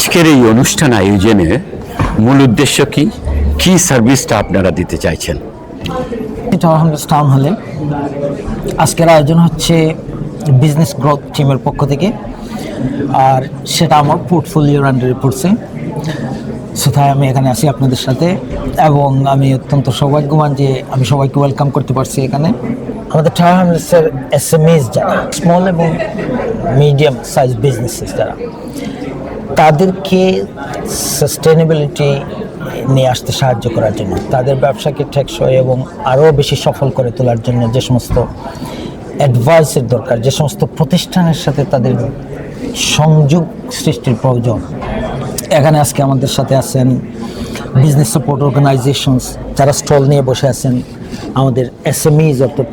আজকের এই অনুষ্ঠান আয়োজনে মূল উদ্দেশ্য কি? কি সার্ভিসটা আপনারা দিতে চাইছেন? টাউন হলে আজকের আয়োজন হচ্ছে বিজনেস গ্রোথ টিমের পক্ষ থেকে। আর সেটা আমার পোর্টফোলিওর আন্ডারে পড়ছে সেটাই আমি এখানে আসি আপনাদের সাথে। এবং আমি অত্যন্ত সৌভাগ্যবান যে আমি সবাইকে ওয়েলকাম করতে পারছি এখানে। আমাদের টাওয়ার হামলেসের এস যারা স্মল এবং মিডিয়াম সাইজ বিজনেসেস যারা। তাদেরকে সাস্টেনেবিলিটি নিয়ে আসতে সাহায্য করার জন্য, তাদের ব্যবসাকে টেকসই এবং আরও বেশি সফল করে তোলার জন্য যে সমস্ত অ্যাডভাইসের দরকার, যে সমস্ত প্রতিষ্ঠানের সাথে তাদের সংযোগ সৃষ্টির প্রয়োজন। এখানে আজকে আমাদের সাথে আছেন বিজনেস সাপোর্ট অর্গানাইজেশনস যারা স্টল নিয়ে বসে আছেন, আমাদের এসএমইজ অর্থাৎ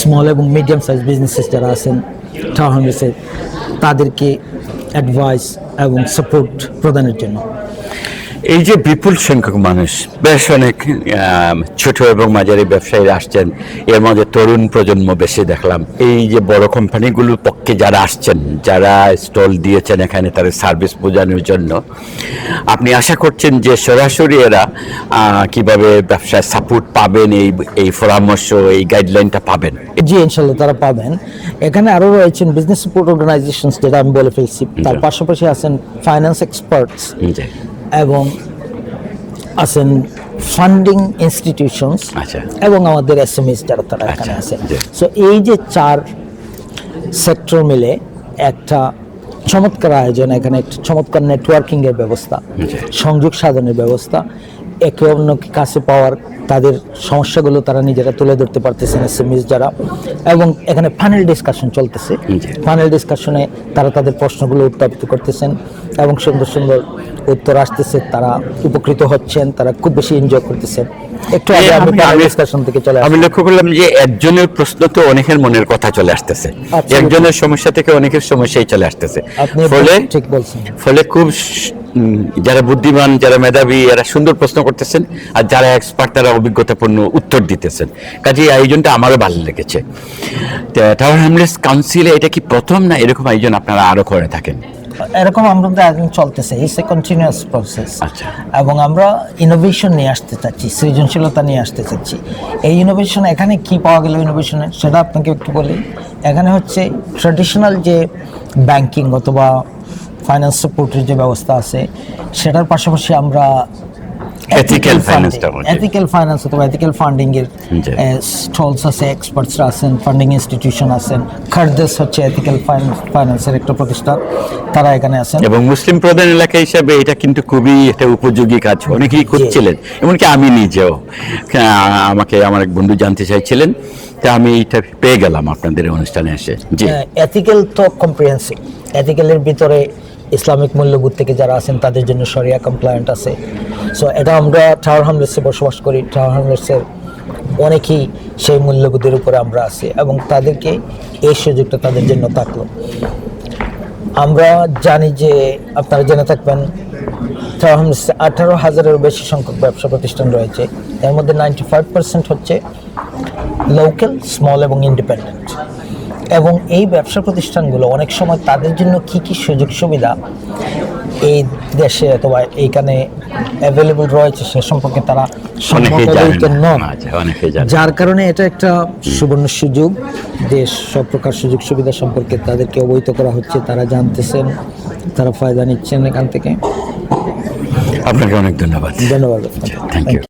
স্মল এবং মিডিয়াম সাইজ বিজনেসেস যারা আছেন টাউন তাদেরকে অ্যাডভাইস এবং সাপোর্ট প্রদানের জন্য এই যে বিপুল সংখ্যক মানুষ বেশ অনেক ছোট এবং মাঝারি ব্যবসায়ীরা আসছেন। এর মধ্যে তরুণ প্রজন্ম বেশি দেখলাম। এই যে বড় কোম্পানিগুলোর পক্ষে যারা আসছেন যারা স্টল দিয়েছেন এখানে তাদের সার্ভিস বোঝানোর জন্য আপনি আশা করছেন যে সরাসরি এরা কীভাবে ব্যবসায় সাপোর্ট পাবেন এই এই পরামর্শ এই গাইডলাইনটা পাবেন? জি ইনশাল্লাহ তারা পাবেন। এখানে আরও রয়েছেন বিজনেস সাপোর্ট অর্গানাইজেশনস যেটা আমি বলে ফেলছি। তার পাশাপাশি আছেন ফাইন্যান্স এক্সপার্টস এবং আছেন ফান্ডিং ইনস্টিটিউশনস আচ্ছা। এবং আমাদের এসএমএস যারা তারা এখানে আছে। সো এই যে চার সেক্টর মিলে একটা চমৎকার আয়োজন এখানে একটা চমৎকার নেটওয়ার্কিংয়ের ব্যবস্থা সংযোগ সাধনের ব্যবস্থা একে অন্যকে কাছে পাওয়ার তাদের সমস্যাগুলো তারা নিজেরা তুলে ধরতে পারতেছেন এসএমএস যারা এবং এখানে প্যানেল ডিসকাশন চলতেছে। প্যানেল ডিসকাশনে তারা তাদের প্রশ্নগুলো উত্থাপিত করতেছেন এবং সুন্দর সুন্দর উত্তর আসতেছে তারা উপকৃত হচ্ছেন তারা খুব বেশি এনজয় করতেছেন একটু আগে আমি আমি- ডিসকাশন থেকে চলে আমি লক্ষ্য করলাম যে একজনের প্রশ্ন তো অনেকের মনের কথা চলে আসতেছে। একজনের সমস্যা থেকে অনেকের সমস্যাই চলে আসতেছে। আপনি ফলে ঠিক বলছেন। ফলে খুব যারা বুদ্ধিমান যারা মেধাবী এরা সুন্দর প্রশ্ন করতেছেন আর যারা এক্সপার্ট তারা অভিজ্ঞতাপূর্ণ উত্তর দিতেছেন। কাজে এই আয়োজনটা আমারও ভালো লেগেছে। টাওয়ার হ্যামলেস কাউন্সিলে এটা কি প্রথম না এরকম আয়োজন আপনারা আরও করে থাকেন? এরকম আমাদের আয়োজন চলতেছে ইটস এ কন্টিনিউয়াস প্রসেস আচ্ছা। এবং আমরা ইনোভেশন নিয়ে আসতে চাচ্ছি সৃজনশীলতা নিয়ে আসতে চাচ্ছি। এই ইনোভেশন এখানে কি পাওয়া গেল ইনোভেশনে সেটা আপনাকে একটু বলি। এখানে হচ্ছে ট্রেডিশনাল যে ব্যাংকিং অথবা ফাইন্যান্স সাপোর্টের যে ব্যবস্থা আছে সেটার পাশাপাশি আমরা Ethical finance এথিক্যাল ফাইন্যান্স অথবা এথিক্যাল ফান্ডিং এর স্টলস আছে এক্সপার্টসরা আছেন ফান্ডিং ইনস্টিটিউশন আছেন। খারদেস হচ্ছে এথিক্যাল ফাইন্যান্সের একটা প্রতিষ্ঠান তারা এখানে আছেন। এবং মুসলিম প্রধান এলাকা হিসাবে এটা কিন্তু খুবই একটা উপযোগী কাজ। অনেকেই করছিলেন এমনকি আমি নিজেও। আমাকে আমার এক বন্ধু জানতে চাইছিলেন তা আমি এইটা পেয়ে গেলাম আপনাদের অনুষ্ঠানে এসে। জি। এথিক্যাল তো কম্প্রিহেন্সিভ এথিক্যালের ভিতরে ইসলামিক মূল্যবোধ থেকে যারা আছেন, তাদের জন্য সরিয়া কমপ্লায়েন্ট আছে। সো এটা আমরা টাওয়ার হামলেসে বসবাস করি। টাওয়ার হামলেসের অনেকেই সেই মূল্যবোধের উপরে আমরা আছি এবং তাদেরকে এই সুযোগটা তাদের জন্য থাকল। আমরা জানি যে আপনারা জেনে থাকবেন আঠারো হাজারেরও বেশি সংখ্যক ব্যবসা প্রতিষ্ঠান রয়েছে। এর মধ্যে নাইনটি ফাইভ পার্সেন্ট হচ্ছে লোকাল স্মল এবং ইন্ডিপেন্ডেন্ট এবং এই ব্যবসা প্রতিষ্ঠানগুলো অনেক সময় তাদের জন্য কি কি সুযোগ সুবিধা এই দেশে অথবা এইখানে অ্যাভেলেবল রয়েছে সে সম্পর্কে তারা। আচ্ছা যার কারণে এটা একটা সুবর্ণ সুযোগ যে সব প্রকার সুযোগ সুবিধা সম্পর্কে তাদেরকে অবহিত করা হচ্ছে তারা জানতেছেন তারা ফায়দা নিচ্ছেন এখান থেকে। আপনাকে অনেক ধন্যবাদ। ধন্যবাদ থ্যাংক ইউ